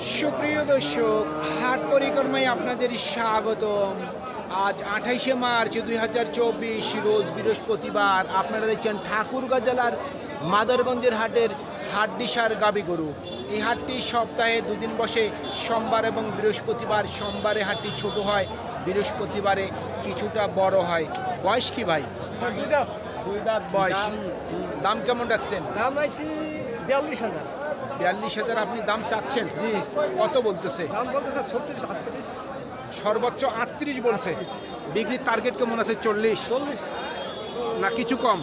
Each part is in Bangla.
সুপ্রিয় দর্শক হাট পরিক্রমায় আপনাদের স্বাগতম। আজ আঠাইশে মার্চ দুই হাজার চব্বিশ রোজ বৃহস্পতিবার। আপনারা দেখছেন ঠাকুরগাঁ জেলার মাদারগঞ্জের হাটের হাটডিসার গাবি গরু। এই হাটটি সপ্তাহে দুদিন বসে সোমবার এবং বৃহস্পতিবার। সোমবারে হাটটি ছোট হয় বৃহস্পতিবারে কিছুটা বড় হয়। বয়স কি ভাই? দুই দাঁত। বয়স। দাম কেমন রাখছেন? দাম রাখছি বিয়াল্লিশ হাজার। বিয়াল্লিশ হাজার আপনি দাম চাচ্ছেন? জি। কত বলতেছে? সর্বোচ্চ আটত্রিশ বলছে। বিক্রির টার্গেট কেমন আছে? চল্লিশ? চল্লিশ। না কিছু কম?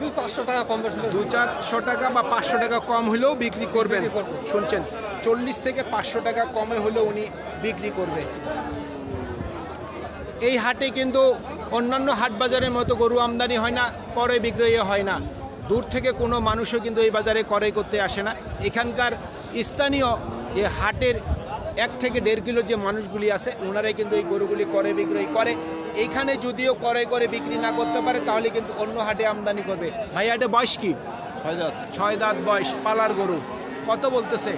দুই পাঁচশো টাকা কম দু চারশো টাকা বা পাঁচশো টাকা কম হলেও বিক্রি করবেন। শুনছেন চল্লিশ থেকে পাঁচশো টাকা কমে হলেও উনি বিক্রি করবে। এই হাটে কিন্তু অন্যান্য হাট বাজারের মতো গরু আমদানি হয় না করে বিক্রয় হয় না। দূর থেকে কোনো মানুষও কিন্তু এই বাজারে ক্রয় করতে আসে না। এখানকার স্থানীয় যে হাটের এক থেকে দেড় কিলো যে মানুষগুলি আছে ওনারাই কিন্তু এই গরুগুলি করে বিক্রয় করে। এইখানে যদিও ক্রয় করে বিক্রি না করতে পারে তাহলে কিন্তু অন্য হাটে আমদানি করবে। ভাই হাটে বয়স কি? ছয় দাঁত। ছয় দাঁত বয়স পালার গরু। কত বলতেছে?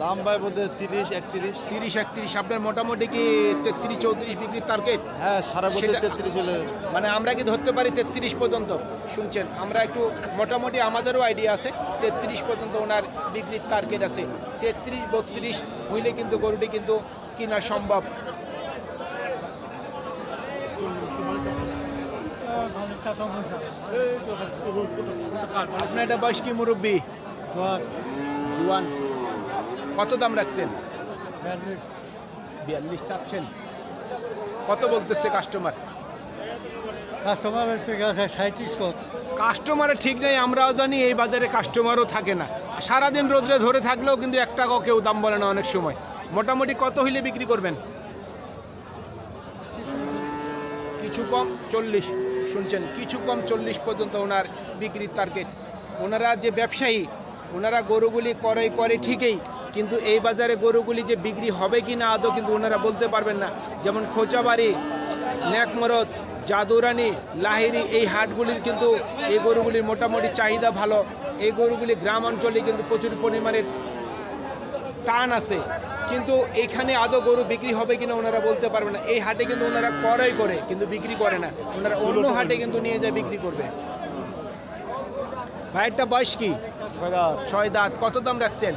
দাম ভাই বলতে তিরিশ একত্রিশ। তিরিশ একত্রিশ। আপনার মোটামুটি কি তেত্রিশ চৌত্রিশ বিক্রির টার্গেট হ্যাঁ সারা সেটা- তেত্রিশ হলে মানে আমরা কি ধরতে পারি তেত্রিশ পর্যন্ত? শুনছেন আমরা একটু মোটামুটি আমাদেরও আইডিয়া আছে তেত্রিশ পর্যন্ত ওনার বিক্রির টার্গেট আছে। তেত্রিশ বত্রিশ হইলে কিন্তু গরুটি কিন্তু কিনা সম্ভব। আপনার এটা বয়স কি মুরব্বী? জুয়ান। কত দাম রাখছেন? বিয়াল্লিশ চাচ্ছেন। কত বলতেছে কাস্টমার কাস্টমার সাঁত্রিশ কত। কাস্টমারের ঠিক নেই আমরাও জানি এই বাজারে কাস্টমারও থাকে না। সারাদিন রোদ্রে ধরে থাকলেও কিন্তু এক টাকাও কেউ দাম বলে না অনেক সময়। মোটামুটি কত হইলে বিক্রি করবেন? কিছু কম চল্লিশ। শুনছেন কিছু কম চল্লিশ পর্যন্ত ওনার বিক্রির টার্গেট ওনারা যে ব্যবসায়ী ওনারা গরুগুলি করে করে ঠিকই কিন্তু এই বাজারে গরুগুলি যে বিক্রি হবে কি না আদৌ কিন্তু ওনারা বলতে পারবেন না। যেমন খোঁচাবাড়ি ন্যাকমরদ জাদুরানি লাহিরি এই হাটগুলির কিন্তু এই গরুগুলির মোটামুটি চাহিদা ভালো। এই গরুগুলি গ্রাম অঞ্চলে কিন্তু প্রচুর পরিমাণে টান আছে। কিন্তু এখানে আদৌ গরু বিক্রি হবে কিনা ওনারা বলতে পারবে না। এই হাটে কিন্তু ওনারা ক্রয় করে কিন্তু বিক্রি করে না। ওনারা অন্য হাটে কিন্তু নিয়ে যায় বিক্রি করবে। ভাইয়েরটা বয়স কি? ছয় দাঁত। কত দাম রাখছেন?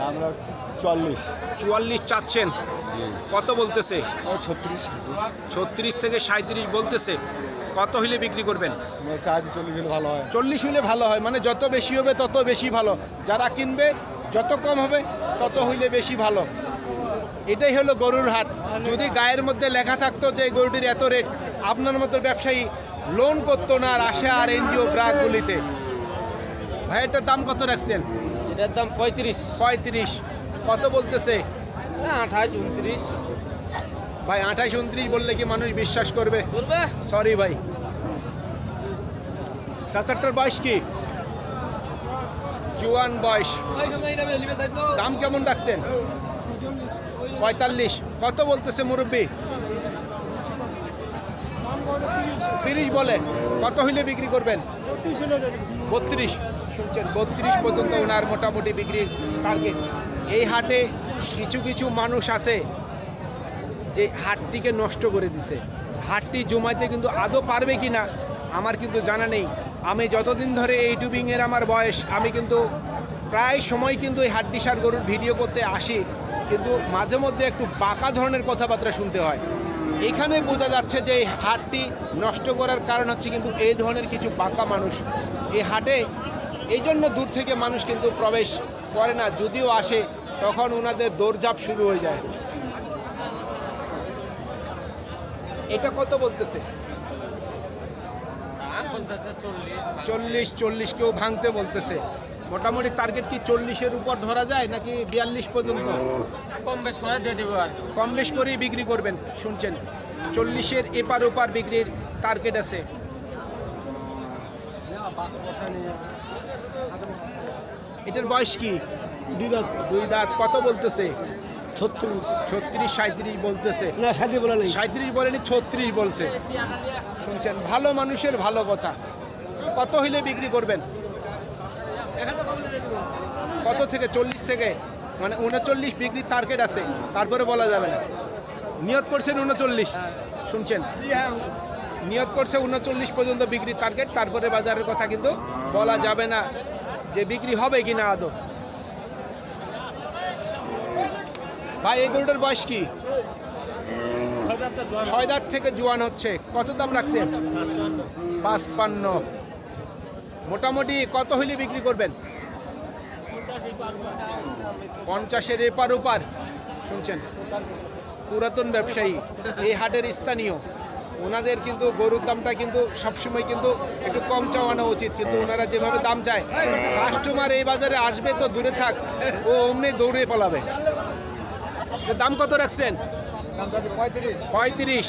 রাখছি চল্লিশ চুয়াল্লিশ। চাচ্ছেন। কত বলতেছে? ছত্রিশ ছত্রিশ থেকে সাঁত্রিশ বলতেছে। কত হইলে বিক্রি করবেন? চল্লিশ হলে ভালো হয়। চল্লিশ হইলে ভালো হয় মানে যত বেশি হবে তত বেশি ভালো। যারা কিনবে যত কম হবে তত হইলে বেশি ভালো। এটাই হলো গরুর হাট। যদি গায়ের মধ্যে লেখা থাকতো যে গরুটির এত রেট আপনার মতো ব্যবসায়ী লোন করতো না আর আসে আর এনজিও গ্রাহকগুলিতে। ভাই এটার দাম কত রাখছেন? এটার দাম পঁয়ত্রিশ। পঁয়ত্রিশ। কত বলতেছে? আঠাশ উনত্রিশ। ভাই আঠাশ উনত্রিশ বললে কি মানুষ বিশ্বাস করবে? করবে সরি ভাই। চাচারটার বয়স কি? জুয়ান বয়স। দাম কেমন রাখছেন? পঁয়তাল্লিশ। কত বলতেছে মুরব্বী? তিরিশ বলে। কত হইলে বিক্রি করবেন? বত্রিশ। শুনছেন, বত্রিশ পর্যন্ত ওনার মোটামুটি বিক্রির টার্গেট এই হাটে কিছু কিছু মানুষ আছে যে হাটটিকে নষ্ট করে দিছে। হাটটি জমাইতে কিন্তু আদৌ পারবে কি না আমার কিন্তু জানা নেই। আমি যতদিন ধরে এই টুবিংয়ের আমার বয়স, আমি কিন্তু প্রায় সময় কিন্তু এই হাড্ডি সার গরুর ভিডিও করতে আসি, কিন্তু মাঝে মধ্যে একটু বাঁকা ধরনের কথাবার্তা শুনতে হয়। এখানে বোঝা যাচ্ছে যে এই হাটটি নষ্ট করার কারণ হচ্ছে কিন্তু এই ধরনের কিছু বাঁকা মানুষ। এই হাটে এই জন্য দূর থেকে মানুষ কিন্তু প্রবেশ করে না। যদিও আসে তখন ওনাদের দৌড়ঝাঁপ শুরু হয়ে যায়। এটা কত বলতেছে? চল্লিশ চল্লিশ কেউ ভাঙতে বলতেছে। মোটামুটি টার্গেট কি চল্লিশের উপর ধরা যায় নাকি বিয়াল্লিশ পর্যন্ত? কম বেশ করে দিয়ে দেবো আর। কম বেশ করেই বিক্রি করবেন শুনছেন? চল্লিশের এপার ওপার বিক্রির টার্গেট আছে। এটার বয়স কি? দুই দাঁত। দুই দাঁত। কত বলতেছে? ছত্রিশ। ছত্রিশ সাঁত্রিশ বলতেছে। না সাথে বলা নেই। সাঁত্রিশ বলেনি ছত্রিশ বলছে। শুনছেন ভালো মানুষের ভালো কথা। কত হইলে বিক্রি করবেন? কত থেকে? চল্লিশ থেকে? মানে উনচল্লিশ বিক্রির টার্গেট আছে। তারপরে বলা যাবে না। নিয়ত করছেন উনচল্লিশ। শুনছেন? নিয়ত করছে উনচল্লিশ পর্যন্ত বিক্রির টার্গেট তারপরে বাজারের কথা কিন্তু বলা যাবে না। যে বিক্রি হবে কি না আদৌ? ভাই, এই গরুটার বয়স কি? ছয় থেকে জোয়ান হচ্ছে। কত দাম রাখছেন? পাঁচপান্ন। মোটামুটি কত হইলে বিক্রি করবেন? পঞ্চাশের এপার ওপার, শুনছেন? পুরাতন ব্যবসায়ী, এই হাটের স্থানীয়। ওনাদের কিন্তু গরুর দামটা কিন্তু সবসময় কিন্তু একটু কম চাওয়ানো উচিত। কিন্তু ওনারা যেভাবে দাম চায় কাস্টমার এই বাজারে আসবে তো দূরে থাক ও অমনি দৌড়ে পালাবে। দাম কত রাখছেন? পঁয়ত্রিশ।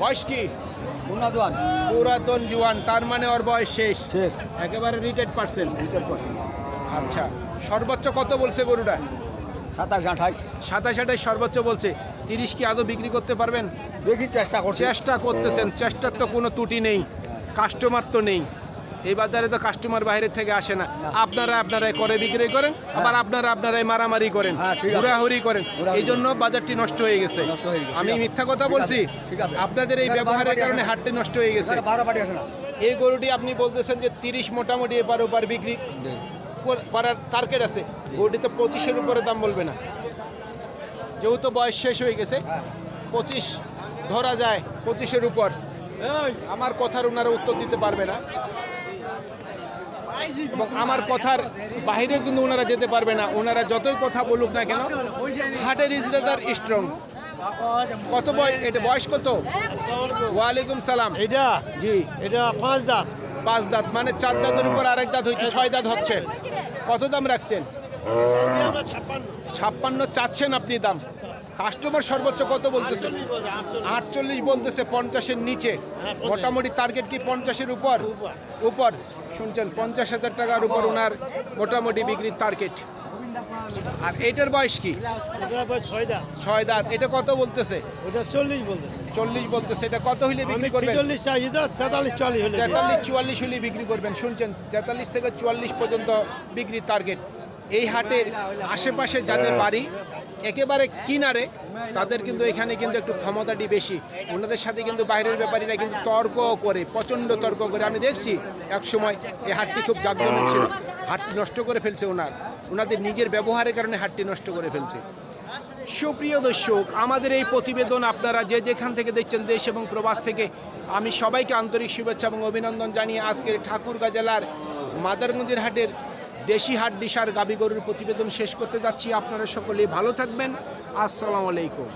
বয়স কি? পুরাতন। জুয়ান তার মানে ওর বয়স শেষ। শেষ। একেবারে রিটায়ার্ড পার্সেন্ট আচ্ছা সর্বোচ্চ কত বলছে গরুটা? সাতাশ আঠাশ। সাতাশ আঠাশ সর্বোচ্চ বলছে। তিরিশ কি আদৌ বিক্রি করতে পারবেন? দেখি চেষ্টা করছি। চেষ্টা করতেছেন চেষ্টার তো কোনো ত্রুটি নেই কাস্টমার তো নেই। এই বাজারে তো কাস্টমার বাইরে থেকে আসে না। আপনারা আপনারাই করে বিক্রি করেন আবার আপনারা আপনারাই মারামারি করেন হ্যাঁ, আছে। ঘোরাঘুরি করেন। এই জন্য বাজারটি নষ্ট হয়ে গেছে। হয়ে। আমি মিথ্যা কথা বলছি। আপনাদের এই ব্যবহারের কারণে হাটটি নষ্ট হয়ে গেছে। এই গরুটি আপনি বলতেছেন যে তিরিশ মোটামুটি এপার ওপার বিক্রি কর- করার টার্গেট আছে। গরুটি তো পঁচিশের উপরে দাম বলবে না। যেহেতু বয়স শেষ হয়ে গেছে পঁচিশ ধরা যায় পঁচিশের উপর। আমার কথার ওনারা উত্তর দিতে পারবে না। এবং আমার কথার বাইরে কিন্তু ওনারা যেতে পারবে না। ওনারা যতই কথা বলুক না কেন হার্টের ইজরাদার স্ট্রং কত বয়স এটা বয়স কত? ওয়ালাইকুম সালাম। এটা? জি। এটা পাঁচ দাঁত। পাঁচ দাঁত। মানে চার দাঁতের উপর আরেক দাঁত হচ্ছে ছয় দাঁত হচ্ছে। কত দাম রাখছেন? ছাপ্পান্ন চাচ্ছেন আপনি দাম। কাস্টমার সর্বোচ্চ কত বলতেছে? আটচল্লিশ বলতেছে পঞ্চাশের নিচে। মোটামুটি টার্গেট কি পঞ্চাশের উপর? উপর। শুনছেন পঞ্চাশ হাজার টাকার উপর ওনার মোটামুটি বিক্রির টার্গেট আর এটার বয়স কি? ছয় দাঁত। এটা কত বলতেছে? ওটা চল্লিশ বলতেছে। চল্লিশ বলতেছে। এটা কত হইলে বিক্রি করবেন? ছেচল্লিশ চাইছি তো তেতাল্লিশ চল্লিশ তেতাল্লিশ চুয়াল্লিশ হলে বিক্রি করবেন। শুনছেন তেতাল্লিশ থেকে চুয়াল্লিশ পর্যন্ত বিক্রির টার্গেট এই হাটের আশেপাশে যাদের বাড়ি একেবারে কিনারে, তাদের কিন্তু এখানে কিন্তু একটু ক্ষমতাটি বেশি। ওনাদের সাথে কিন্তু বাইরের ব্যাপারীরা কিন্তু তর্ক করে, প্রচণ্ড তর্ক করে। আমি দেখছি এক সময় এই হাটটি খুব জাগ্রত ছিল। হাটটি নষ্ট করে ফেলছে ওনার। ওনাদের নিজের ব্যবহারের কারণে হাটটি নষ্ট করে ফেলছে। সুপ্রিয় দর্শক, আমাদের এই প্রতিবেদন আপনারা যে যেখান থেকে দেখছেন দেশ এবং প্রবাস থেকে, আমি সবাইকে আন্তরিক শুভেচ্ছা এবং অভিনন্দন জানিয়ে আজকের ঠাকুরগাঁ জেলার মাদারগঞ্জের হাটের দেশি হাট ডিশার গাবি গরুর প্রতিবেদন শেষ করতে যাচ্ছি। আপনারা সকলেই ভালো থাকবেন। আসসালামু আলাইকুম।